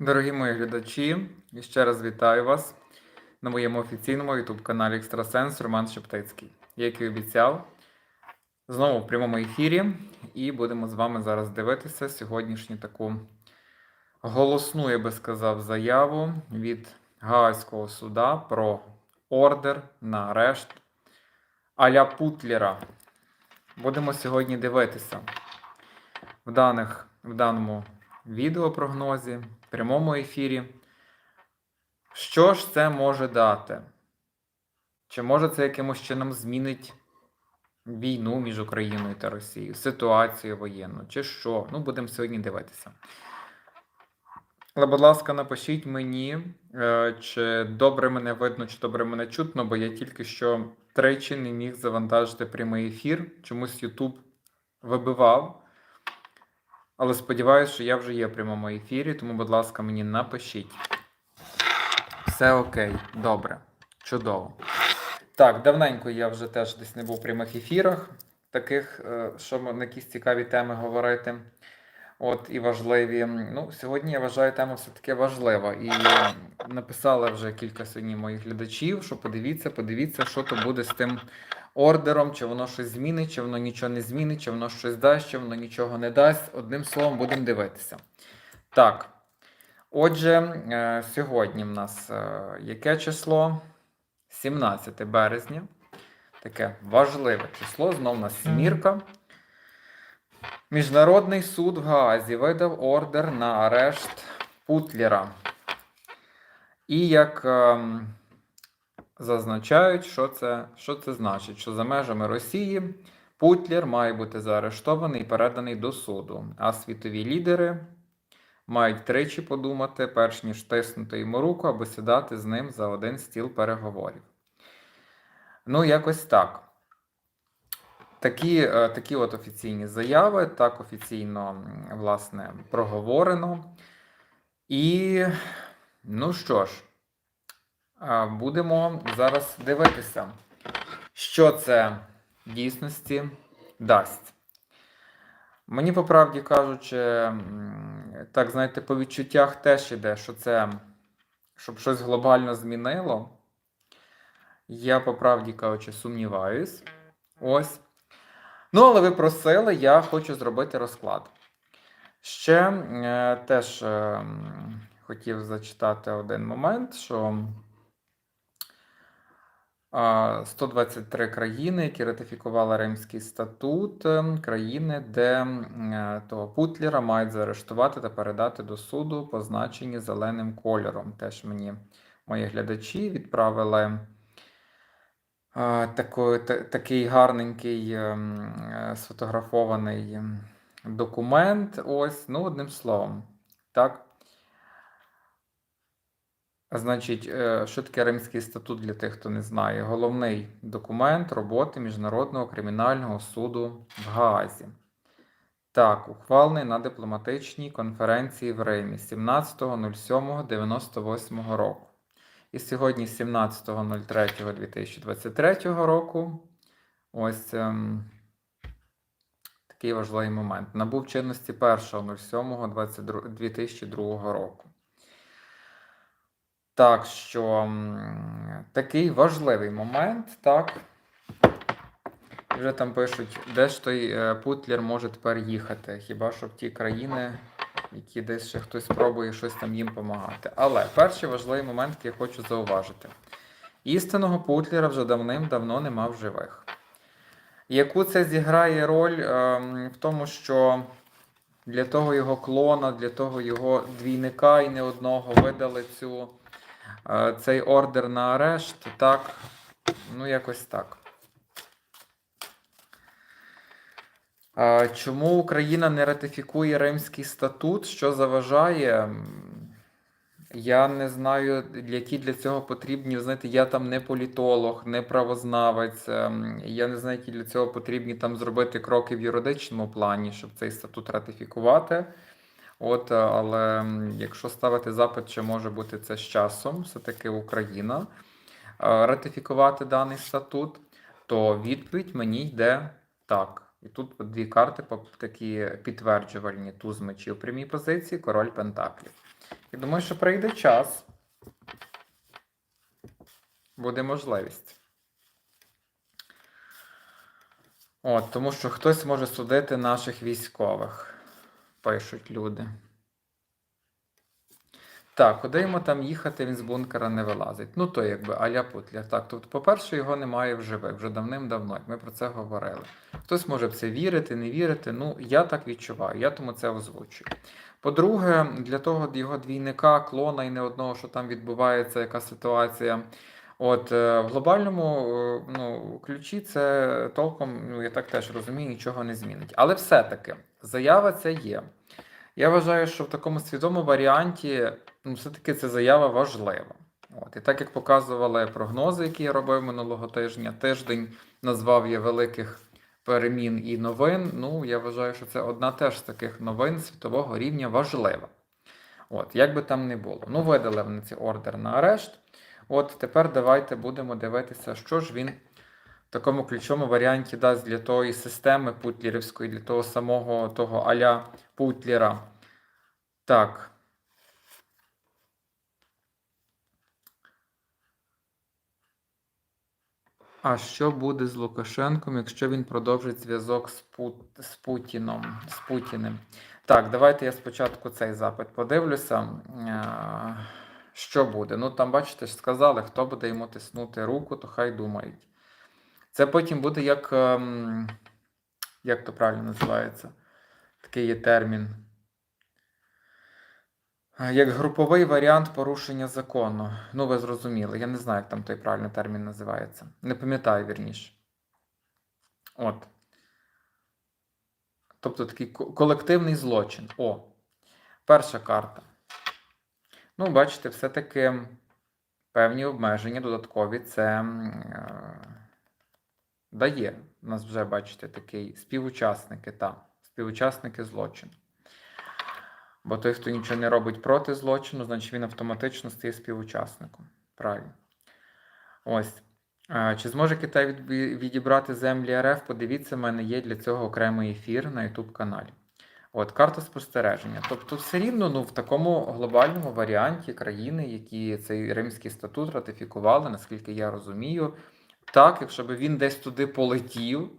Дорогі мої глядачі, ще раз вітаю вас на моєму офіційному youtube каналі Екстрасенс Роман Шептицький. Як і обіцяв, знову в прямому ефірі, і будемо з вами зараз дивитися сьогоднішню таку голосну, я би сказав, заяву від Гаазького суда про ордер на арешт Аля Путлера. Будемо сьогодні дивитися в, даних, в даному відеопрогнозі, прямому ефірі. Що ж це може дати? Чи може це якимось чином змінить війну між Україною та Росією, ситуацію воєнну, чи що? Ну, будемо сьогодні дивитися. Але, будь ласка, напишіть мені, е, чи добре мене видно, чи добре мене чутно, бо я тільки що тричі не міг завантажити прямий ефір. Чомусь YouTube вибивав. Але сподіваюся, що я вже є в прямому ефірі, тому, будь ласка, мені напишіть. Все окей, добре, чудово. Так, давненько я вже теж десь не був в прямих ефірах, таких, е, що на якісь цікаві теми говорити. От і важливі. Ну, сьогодні я вважаю тема все-таки важлива. І написали вже кілька сьогодні моїх глядачів, що подивіться, подивіться, що то буде з тим ордером, чи воно щось змінить, чи воно нічого не змінить, чи воно щось дасть, чи воно нічого не дасть. Одним словом, будемо дивитися. Так. Отже, е, сьогодні в нас е, яке число? 17 березня. Таке важливе число, знов у нас сімірка. Міжнародний суд в Гаазі видав ордер на арешт Путлера. І як ем, зазначають, що це, що це значить, що за межами Росії Путлер має бути заарештований і переданий до суду, а світові лідери мають тричі подумати, перш ніж тиснути йому руку або сідати з ним за один стіл переговорів. Ну, якось так. Такі, е, такі от офіційні заяви, так офіційно, власне, проговорено. І, ну що ж, будемо зараз дивитися, що це в дійсності дасть. Мені, по правді кажучи, так, знаєте, по відчуттях теж іде, що це, щоб щось глобально змінило. Я, по правді кажучи, сумніваюсь. Ось. Ну, але ви просили, я хочу зробити розклад. Ще е, теж е, хотів зачитати один момент, що 123 країни, які ратифікували Римський статут, е, країни, де е, того Путлера мають заарештувати та передати до суду, позначені зеленим кольором. Теж мені мої глядачі відправили а, та- такий гарненький ем, е, сфотографований ем, документ. Ось, ну, одним словом. Так. Значить, е, що таке Римський статут для тих, хто не знає? Головний документ роботи Міжнародного кримінального суду в Гаазі. Так, ухвалений на дипломатичній конференції в Римі 17.07.98 року. І сьогодні 17.03.2023 року. Ось ем, такий важливий момент. Набув чинності 1.07.2002 року. Так що такий важливий момент, так. Вже там пишуть, де ж той е, Путлер може тепер їхати? Хіба що в ті країни, які десь ще хтось спробує щось там їм допомагати. Але перший важливий момент, який я хочу зауважити: істинного Путлера вже давним-давно нема в живих. Яку це зіграє роль ем, в тому, що для того його клона, для того його двійника і не одного видали цю, е, цей ордер на арешт, так, ну якось так. Чому Україна не ратифікує Римський статут? Що заважає? Я не знаю, які для цього потрібні. Знаєте, я там не політолог, не правознавець. ем, Я не знаю, які для цього потрібні там зробити кроки в юридичному плані, щоб цей статут ратифікувати. От, е, але якщо ставити запит, чи може бути це з часом, все-таки Україна е, ратифікувати даний статут, то відповідь мені йде так. І тут дві карти такі підтверджувальні туз мечів в прямій позиції, король Пентаклів. І думаю, що прийде час. Буде можливість. От, тому що хтось може судити наших військових, пишуть люди. Так, куди йому там їхати, він з бункера не вилазить. Ну, то якби аля Путлер. Так, тобто, по-перше, його немає в живих, вже давним-давно, як ми про це говорили. Хтось може в це вірити, не вірити. Ну, я так відчуваю, я тому це озвучую. По-друге, для того його двійника, клона і не одного, що там відбувається, яка ситуація. От е, в глобальному е, ну, ключі це толком, ну я так теж розумію, нічого не змінить. Але все-таки заява ця є. Я вважаю, що в такому свідомому варіанті ну, все-таки ця заява важлива. От, і так як показували прогнози, які я робив минулого тижня, тиждень назвав я великих перемін і новин. Ну, я вважаю, що це одна теж з таких новин світового рівня важлива. От, як би там не було. Ну, видали вони цей ордер на арешт. От тепер давайте будемо дивитися, що ж він в такому ключовому варіанті дасть для тої системи путлерівської, для того самого того аля Путлера. Так. А що буде з Лукашенком, якщо він продовжить зв'язок з, Пут... з Путіном, з Путіним? Так, давайте я спочатку цей запит подивлюся. Що буде? Ну, там, бачите, сказали, хто буде йому тиснути руку, то хай думають. Це потім буде як. ем, Як то правильно називається? Такий є термін. Як груповий варіант порушення закону. Ну, ви зрозуміли. Я не знаю, як там той правильний термін називається. Не пам'ятаю вірніше. От. Тобто такий колективний злочин. О, перша карта. Ну, бачите, все-таки певні обмеження додаткові це е, дає. У нас вже, бачите, такий співучасники, та, співучасники злочину. Бо той, хто нічого не робить проти злочину, значить він автоматично стає співучасником. Правильно. Ось. Чи зможе Китай відібрати землі РФ? Подивіться, в мене є для цього окремий ефір на YouTube каналі. От, карта спостереження. Тобто, все рівно ну, в такому глобальному варіанті країни, які цей Римський статут ратифікували, наскільки я розумію, так, якщо б він десь туди полетів,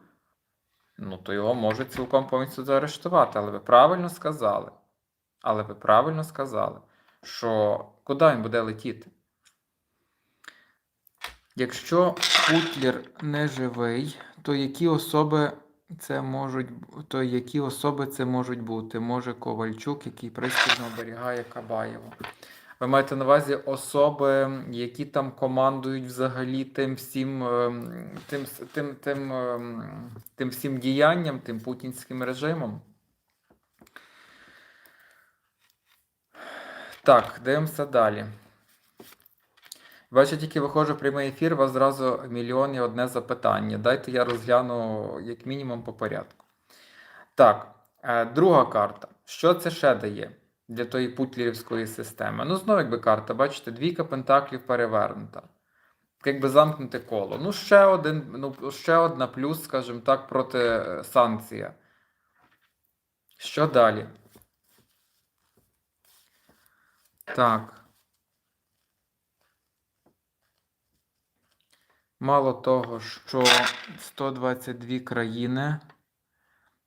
ну то його можуть цілком повністю заарештувати. Але ви правильно сказали. Але ви правильно сказали, що куди він буде летіти? Якщо Путлер не живий, то які особи це можуть то які особи це можуть бути? Може Ковальчук, який пристійно оберігає Кабаєва. Ви маєте на увазі особи, які там командують взагалі тим всім, ем, тим, тим, тим, ем, тим всім діянням, тим путінським режимом? Так, дивимося далі. Бачу, тільки виходжу в прямий ефір, у вас зразу мільйон і одне запитання. Дайте я розгляну як мінімум по порядку. Так, е, друга карта. Що це ще дає для тої путлерівської системи? Ну, знову якби карта, бачите, двійка пентаклів перевернута. Якби замкнуте коло. Ну, ще один, ну, ще одна плюс, скажімо так, проти е, санкція. Що далі? Так. Мало того, що 122 країни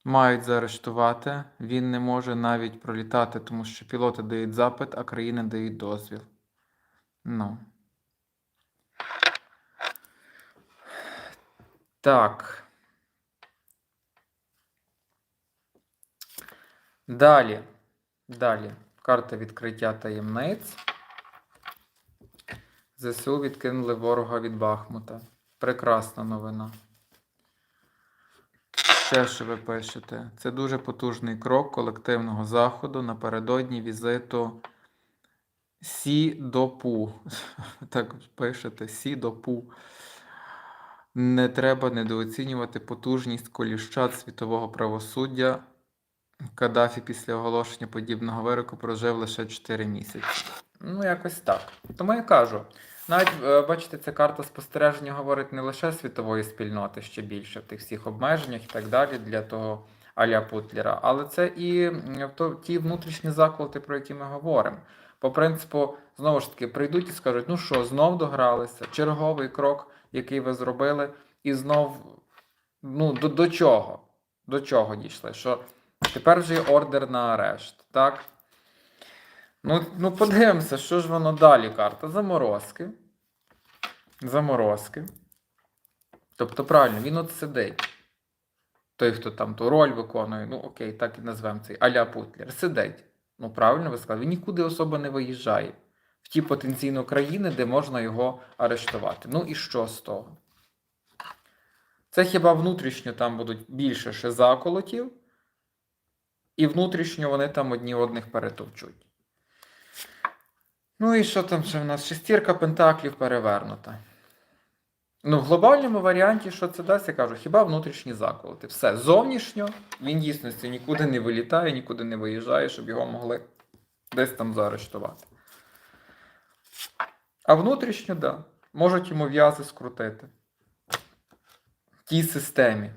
мають заарештувати, він не може навіть пролітати, тому що пілоти дають запит, а країни дають дозвіл. Ну. Так. Далі. Далі. Карта відкриття таємниць. ЗСУ відкинули ворога від Бахмута. Прекрасна новина. Ще що ви пишете? Це дуже потужний крок колективного заходу напередодні візиту Сі до Пу. Так пишете Сі до Пу. Не треба недооцінювати потужність коліщат світового правосуддя. Каддафі після оголошення подібного вироку прожив лише 4 місяці. Ну, якось так. Тому я кажу. Навіть, е, бачите, ця карта спостереження говорить не лише світової спільноти ще більше в тих всіх обмеженнях і так далі для того аля Путлера, але це і то, ті внутрішні заколоти, про які ми говоримо. По принципу, знову ж таки, прийдуть і скажуть: ну що, знов догралися, черговий крок, який ви зробили, і знов ну, до, до чого? До чого дійшли? Що тепер вже є ордер на арешт, так? Ну, ну подивимося, що ж воно далі карта. Заморозки. Заморозки. Тобто, правильно, він от сидить. Той, хто там ту роль виконує, ну окей, так і назвемо цей Аля Путлер, сидить. Ну, правильно ви сказали, він нікуди особо не виїжджає в ті потенційно країни, де можна його арештувати. Ну і що з того? Це хіба внутрішньо там будуть більше ще заколотів, і внутрішньо вони там одні одних перетовчуть. Ну і що там ще в нас? Шестірка пентаклів перевернута. Ну, в глобальному варіанті, що це дасть, я кажу, хіба внутрішні заколоти. Все, зовнішньо він дійсності нікуди не вилітає, нікуди не виїжджає, щоб його могли десь там заарештувати. А внутрішньо, так. Да, можуть йому в'язи скрутити. В тій системі.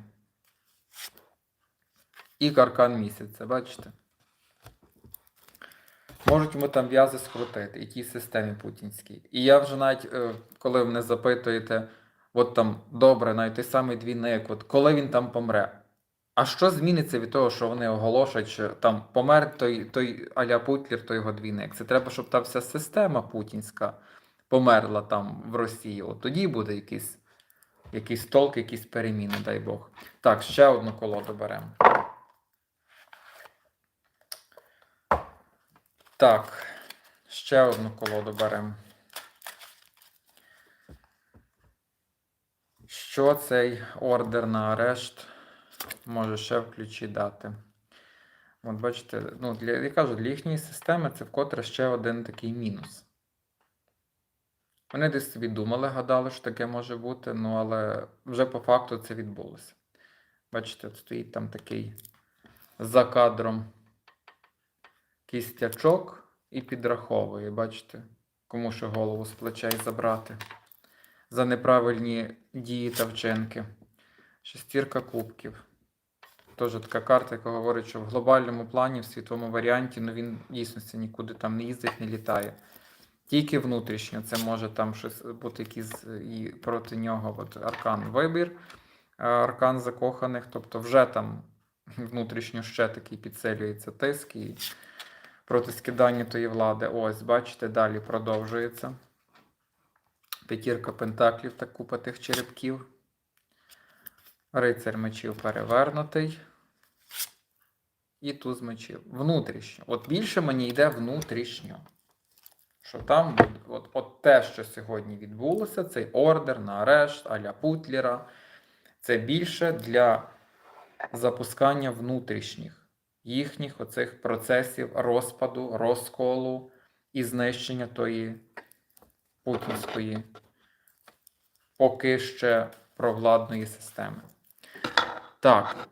І каркан місяця, бачите? Можуть йому там в'язи скрутити, і тій системі путінській. І я вже навіть, е, коли ви мене запитуєте, от там добре, навіть той самий двійник, от коли він там помре. А що зміниться від того, що вони оголошують, що там помер той, той Аля Путлер, той його двійник? Це треба, щоб та вся система путінська померла там в Росії. От тоді буде якийсь, якийсь толк, якісь переміни, дай Бог. Так, ще одну колоду беремо. Так, ще одну колоду беремо. Що цей ордер на арешт може ще в ключі дати? От бачите, ну, для, я кажу, для їхньої системи це вкотре ще один такий мінус. Вони десь собі думали, гадали, що таке може бути, ну але вже по факту це відбулося. Бачите, от стоїть там такий за кадром кістячок і підраховує, бачите, кому ще голову з плечей забрати за неправильні дії та вчинки. Шестірка кубків. Теж така карта, яка говорить, що в глобальному плані, в світовому варіанті, ну він в дійсності нікуди там не їздить, не літає. Тільки внутрішньо це може там щось бути якийсь і проти нього от аркан вибір, аркан закоханих, тобто вже там внутрішньо ще такий підсилюється тиск і проти скидання тої влади. Ось, бачите, далі продовжується. П'ятірка пентаклів та купа тих черепків. Рицар мечів перевернутий. І туз мечів. Внутрішньо. От більше мені йде внутрішньо. Що там, буде- от, от те, що сьогодні відбулося, цей ордер на арешт аля Путлера, це більше для запускання внутрішніх їхніх оцих процесів розпаду, розколу і знищення тої путінської поки ще провладної системи. Так.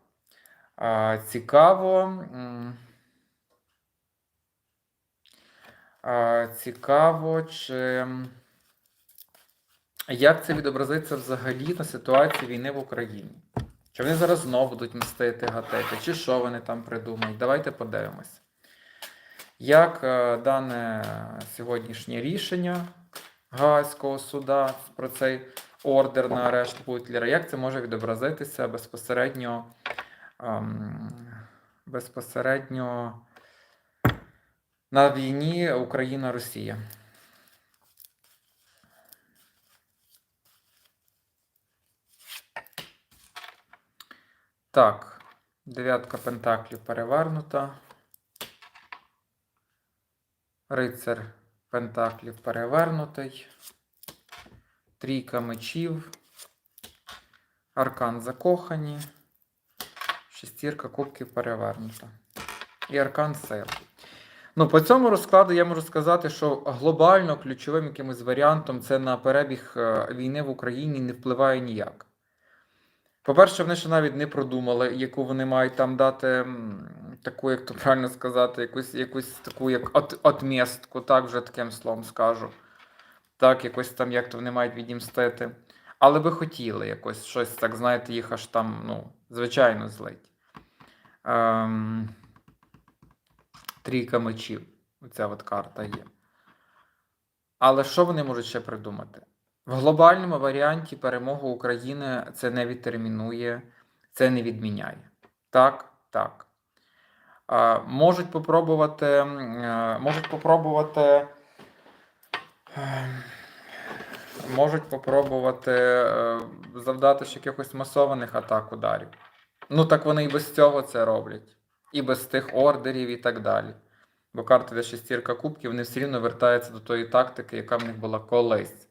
Цікаво. цікаво, чи як це відобразиться взагалі на ситуації війни в Україні? Чи вони зараз знову будуть мстити, гатити, чи що вони там придумають? Давайте подивимось. Як е, дане сьогоднішнє рішення Гаазького суда про цей ордер на арешт Путлера, як це може відобразитися безпосередньо, ем, безпосередньо на війні Україна-Росія? Так, дев'ятка пентаклів перевернута. Рицар пентаклів перевернутий. Трійка мечів. Аркан закохані. Шестірка кубків перевернута. І аркан сил. Ну, по цьому розкладу я можу сказати, що глобально ключовим якимось варіантом це на перебіг е, війни в Україні не впливає ніяк. По-перше, вони ще навіть не продумали, яку вони мають там дати таку, як то правильно сказати, якусь, якусь таку як от, отмістку, так вже таким словом скажу. Так, якось там, як то вони мають відімстити. Але би хотіли якось щось, так, знаєте, їх аж там, ну, звичайно, злить. ем, трійка мечів. Оця от карта є. Але що вони можуть ще придумати? В глобальному варіанті перемогу України це не відтермінує, це не відміняє. Так, так. Можуть попробувати, е, можуть попробувати. е, Можуть попробувати е, завдати ще якихось масованих атак ударів. Ну, так вони і без цього це роблять. І без тих ордерів і так далі. Бо карта де шестірка кубків, вони все рівно вертаються до тої тактики, яка в них була колись.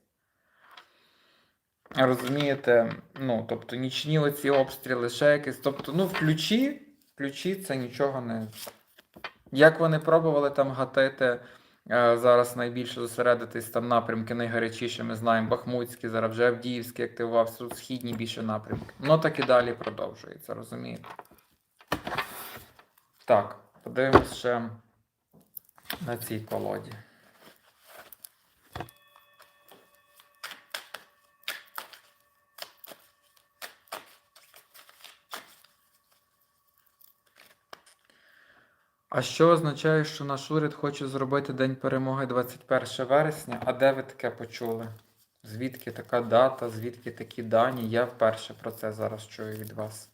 Розумієте, ну, тобто нічні оці обстріли, ще якісь. Тобто, ну, включі, включі це нічого не. Як вони пробували там гатити, е, зараз найбільше зосередитись там напрямки найгарячіші, ми знаємо, Бахмутський, зараз вже Авдіївський активувався, східні більше напрямки. Ну так і далі продовжується, розумієте? Так, подивимось ще на цій колоді. А що означає, що наш уряд хоче зробити День перемоги 21 вересня? А де ви таке почули? Звідки така дата, звідки такі дані? Я вперше про це зараз чую від вас.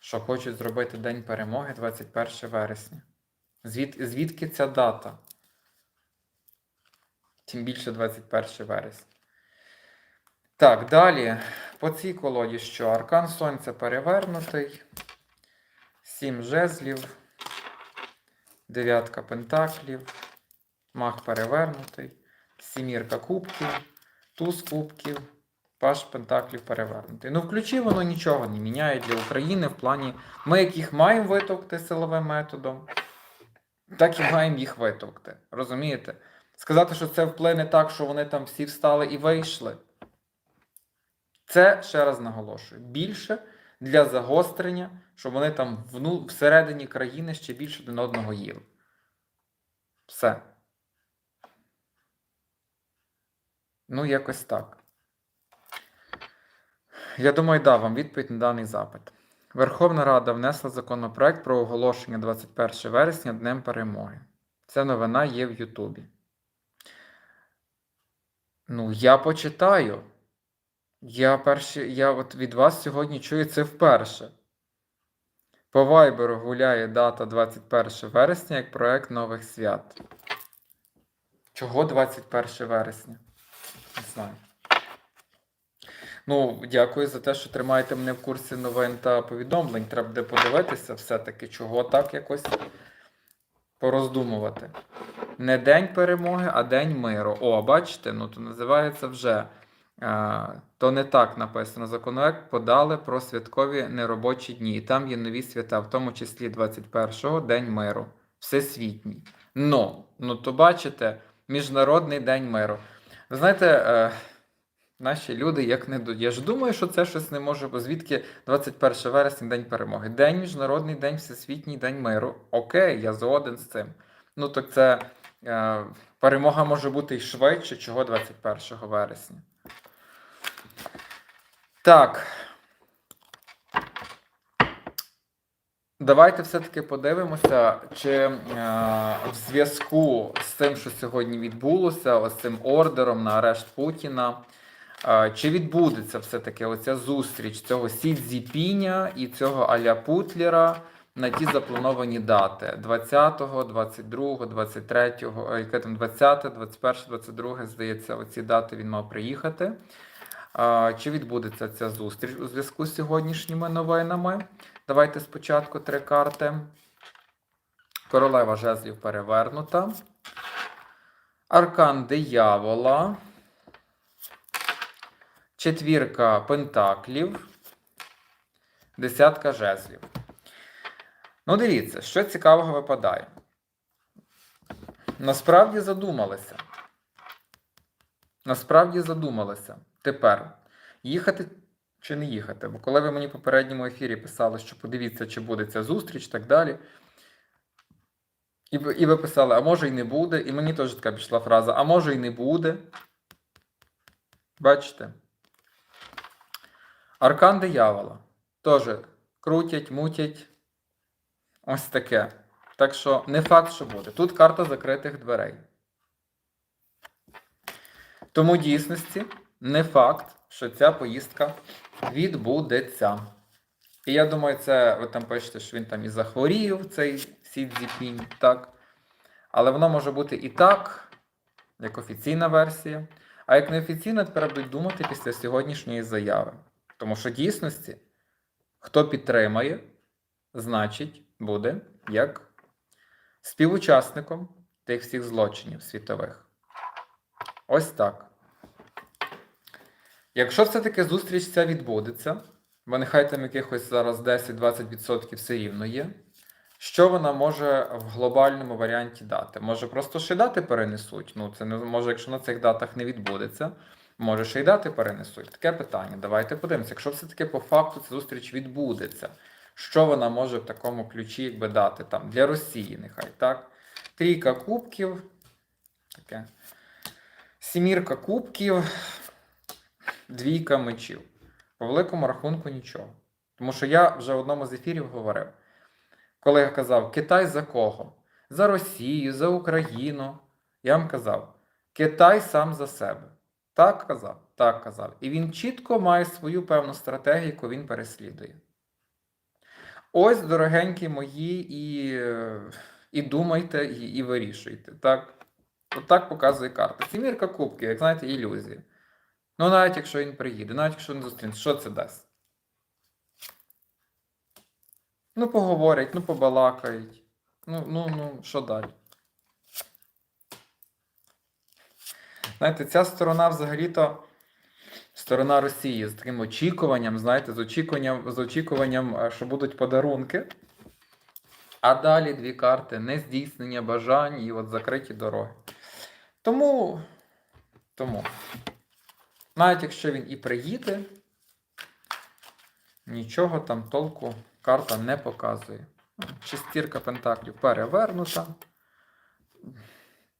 Що хочуть зробити День перемоги 21 вересня. Звід, звідки ця дата? Тим більше 21 вересня. Так, далі. По цій колоді що? Аркан Сонця перевернутий. Сім жезлів. Дев'ятка пентаклів. Мах перевернутий. Сімірка кубків. Туз кубків. Паш пентаклів перевернутий. Ну, в ключі воно нічого не міняє для України в плані. Ми яких маємо витовкти силовим методом, так і маємо їх витовкти. Розумієте? Сказати, що це вплине так, що вони там всі встали і вийшли. Це, ще раз наголошую, більше для загострення, щоб вони там вну, всередині країни ще більше один одного їли. Все. Ну, якось так. Я думаю, дав вам відповідь на даний запит. Верховна Рада внесла законопроект про оголошення 21 вересня Днем Перемоги. Ця новина є в Ютубі. Ну, я почитаю. Я перші, я от від вас сьогодні чую це вперше. По Вайберу гуляє дата 21 вересня як проект нових свят. Чого 21 вересня? Не знаю. Ну, дякую за те, що тримаєте мене в курсі новин та повідомлень. Треба буде подивитися все-таки, чого так якось пороздумувати. Не День перемоги, а День миру. О, бачите, ну то називається вже. То не так написано. Законопроект подали про святкові неробочі дні. І там є нові свята, в тому числі 21-го День миру. Всесвітній. Ну, ну то бачите, Міжнародний день миру. Ви знаєте, е, наші люди як не до. Я ж думаю, що це щось не може, бо звідки 21 вересня День перемоги. День Міжнародний день Всесвітній День миру. Окей, я згоден з цим. Ну, так це е, перемога може бути і швидше, чого 21 вересня. Так. Давайте все-таки подивимося, чи е, в зв'язку з тим, що сьогодні відбулося, ось цим ордером на арешт Путіна, е, чи відбудеться все-таки оця зустріч цього Сі Цзіпіня і цього Аля Путлера на ті заплановані дати 20, 22, 23, е, яке там 20, 21, 22, здається, оці дати він мав приїхати. Чи відбудеться ця зустріч у зв'язку з сьогоднішніми новинами? Давайте спочатку три карти. Королева жезлів перевернута. Аркан диявола. Четвірка пентаклів. Десятка жезлів. Ну, дивіться, що цікавого випадає. Насправді задумалися. Насправді задумалися. Тепер їхати чи не їхати? Бо коли ви мені в попередньому ефірі писали, що подивіться, чи буде ця зустріч і так далі. І, ви- і писали, а може й не буде. І мені теж така пішла фраза, а може й не буде. Бачите? Аркан диявола. Теж крутять, мутять. Ось таке. Так що не факт, що буде. Тут карта закритих дверей. Тому дійсності не факт, що ця поїздка відбудеться. І я думаю, це ви там пишете, що він там і захворів, цей Сі Цзіпінь, так. Але воно може бути і так, як офіційна версія. А як неофіційна, тепер будуть думати після сьогоднішньої заяви. Тому що в дійсності, хто підтримає, значить, буде як співучасником тих всіх злочинів світових. Ось так. Якщо все-таки зустріч ця відбудеться, бо нехай там якихось зараз 10-20% все рівно є, що вона може в глобальному варіанті дати? Може просто ще дати перенесуть. Ну, це не може, якщо на цих датах не відбудеться, може ще й дати перенесуть. Таке питання. Давайте подивимося. Якщо все-таки по факту ця зустріч відбудеться, що вона може в такому ключі якби дати там для Росії, нехай так? Трійка кубків. Таке. Сімірка кубків, двійка мечів. По великому рахунку нічого. Тому що я вже в одному з ефірів говорив, коли я казав, Китай за кого? За Росію, за Україну. Я вам казав, Китай сам за себе. Так казав, так казав. І він чітко має свою певну стратегію, яку він переслідує. Ось, дорогенькі мої, і, і думайте, і, і вирішуйте. Так? От так показує карта. Сімірка кубків, як знаєте, ілюзія. Ну, навіть якщо він приїде, навіть якщо він зустрінеться, що це дасть? Ну, поговорять, ну, побалакають. Ну, ну, ну, що далі? Знаєте, ця сторона взагалі-то сторона Росії з таким очікуванням, знаєте, з очікуванням, з очікуванням, е, що будуть подарунки. А далі дві карти нездійснення бажань і от закриті дороги. Тому, тому, навіть якщо він і приїде, нічого там толку карта не показує. Шестірка пентаклів перевернута.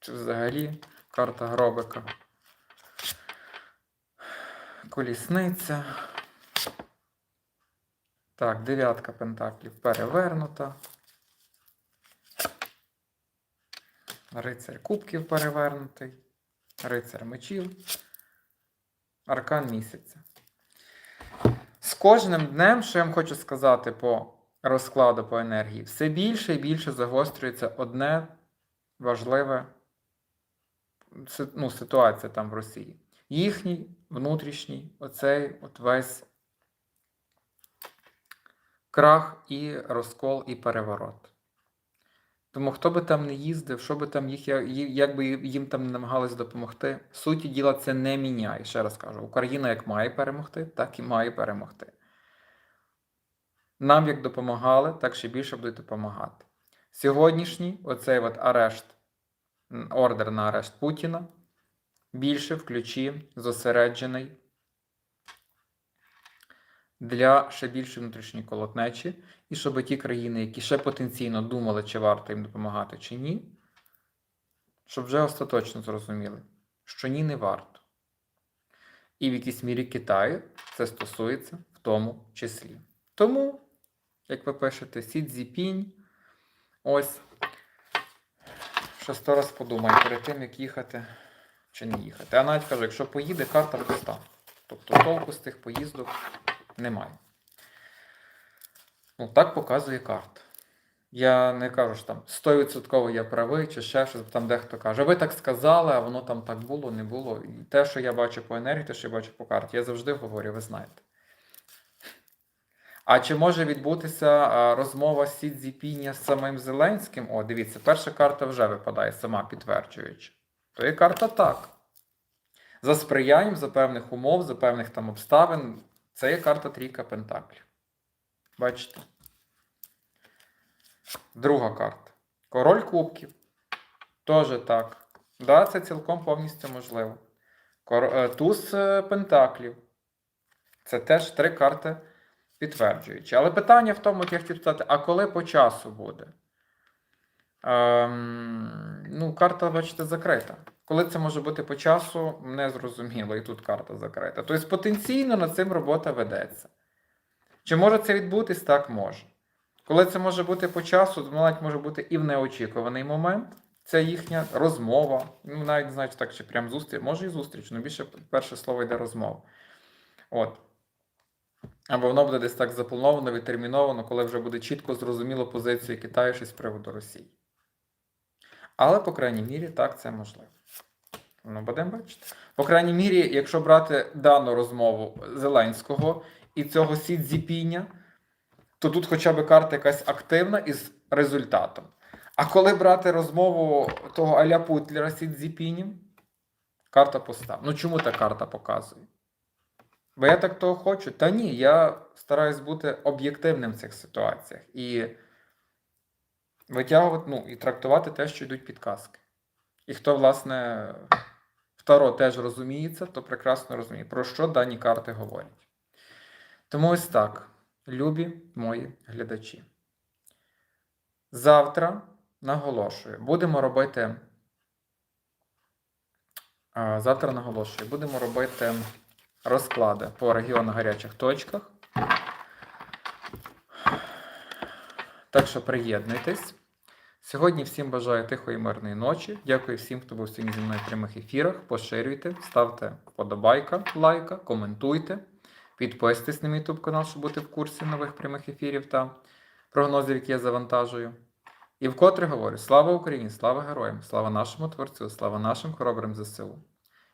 Чи взагалі карта гробика. Колісниця. Так, дев'ятка пентаклів перевернута. Рицарь кубків перевернутий. Рицар мечів. Аркан місяця. З кожним днем, що я вам хочу сказати по розкладу по енергії, все більше і більше загострюється одне важливе ну, ситуація там в Росії. Їхній внутрішній, оцей от весь крах і розкол і переворот. Тому хто би там не їздив, що би там їх, як би їм там не намагались допомогти, суті діла це не міняє. Ще раз кажу, Україна як має перемогти, так і має перемогти. Нам як допомагали, так ще більше будуть допомагати. Сьогоднішній оцей от арешт, ордер на арешт Путіна більше в ключі зосереджений для ще більшої внутрішньої колотнечі, і щоб ті країни, які ще потенційно думали, чи варто їм допомагати, чи ні, щоб вже остаточно зрозуміли, що ні, не варто. І в якійсь мірі Китаю це стосується в тому числі. Тому, як ви пишете, Сі Цзіпінь, ось ще сто раз подумай перед тим, як їхати чи не їхати. А навіть кажу, якщо поїде, карта пуста. Тобто толку з тих поїздок немає. Ну, так показує карта. Я не кажу, що там 100% я правий, чи ще щось, там дехто каже, ви так сказали, а воно там так було, не було. І те, що я бачу по енергії, те, що я бачу по карті, я завжди говорю, ви знаєте. А чи може відбутися розмова Сі Цзіпіня з самим Зеленським? О, дивіться, перша карта вже випадає сама підтверджуючи. То є карта так. За сприянням, за певних умов, за певних там обставин. Це є карта трійка Пентаклів. Бачите? Друга карта. Король кубків. Теж так. Да, це цілком повністю можливо. Е, Туз е, Пентаклів. Це теж три карти підтверджуючі. Але питання в тому, от я хотів сказати, а коли по часу буде? Ем, ну, карта, бачите, закрита. Коли це може бути по часу, не зрозуміло, і тут карта закрита. Тобто потенційно над цим робота ведеться. Чи може це відбутись? Так може. Коли це може бути по часу, то навіть може бути і в неочікуваний момент. Це їхня розмова. Ну, навіть не так чи прям зустріч. Може і зустріч, але більше перше слово йде розмова. От. Або воно буде десь так заплановано, відтерміновано, коли вже буде чітко зрозуміло позицію Китаю щось з приводу Росії. Але, по крайній мірі, так, це можливо. Ну, будемо бачити. По крайній мірі, якщо брати дану розмову Зеленського і цього Сідзіпіня, то тут хоча б карта якась активна із результатом. А коли брати розмову того Аля Путлера з Сідзіпінем, карта постав. Ну чому та карта показує? Бо я так того хочу. Та ні, я стараюсь бути об'єктивним в цих ситуаціях і витягувати, ну, і трактувати те, що йдуть підказки. І хто, власне, в Таро теж розуміється, то прекрасно розуміє, про що дані карти говорять. Тому ось так, любі мої глядачі. Завтра наголошую, будемо робити. Завтра наголошую, будемо робити розклади по регіонах гарячих точках. Так що приєднуйтесь. Сьогодні всім бажаю тихої мирної ночі. Дякую всім, хто був сьогодні зі мною в прямих ефірах. Поширюйте, ставте вподобайка, лайка, коментуйте. Підписуйтесь на мій YouTube канал, щоб бути в курсі нових прямих ефірів та прогнозів, які я завантажую. І вкотре говорю: слава Україні, слава героям, слава нашому творцю, слава нашим хоробрим ЗСУ.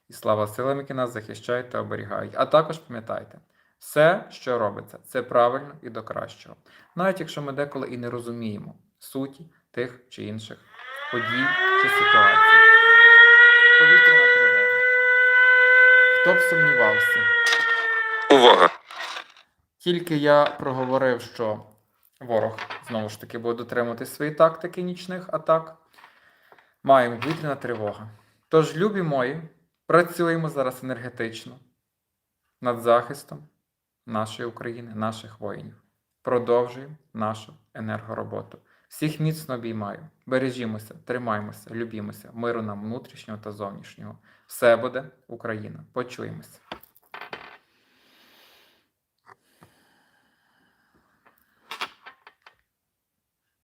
І слава силам, які нас захищають та оберігають. А також пам'ятайте, все, що робиться, це правильно і до кращого. Навіть якщо ми деколи і не розуміємо суті тих чи інших подій чи ситуацій. Повітряна тривога. Хто б сумнівався? Увага! Тільки я проговорив, що ворог знову ж таки буде дотримуватись своєї тактики нічних атак. Маємо повітряна тривога. Тож, любі мої, працюємо зараз енергетично над захистом нашої України, наших воїнів. Продовжуємо нашу енергороботу. Всіх міцно обіймаю. Бережімося, тримаймося, любімося, миру нам внутрішнього та зовнішнього. Все буде Україна. Почуємося.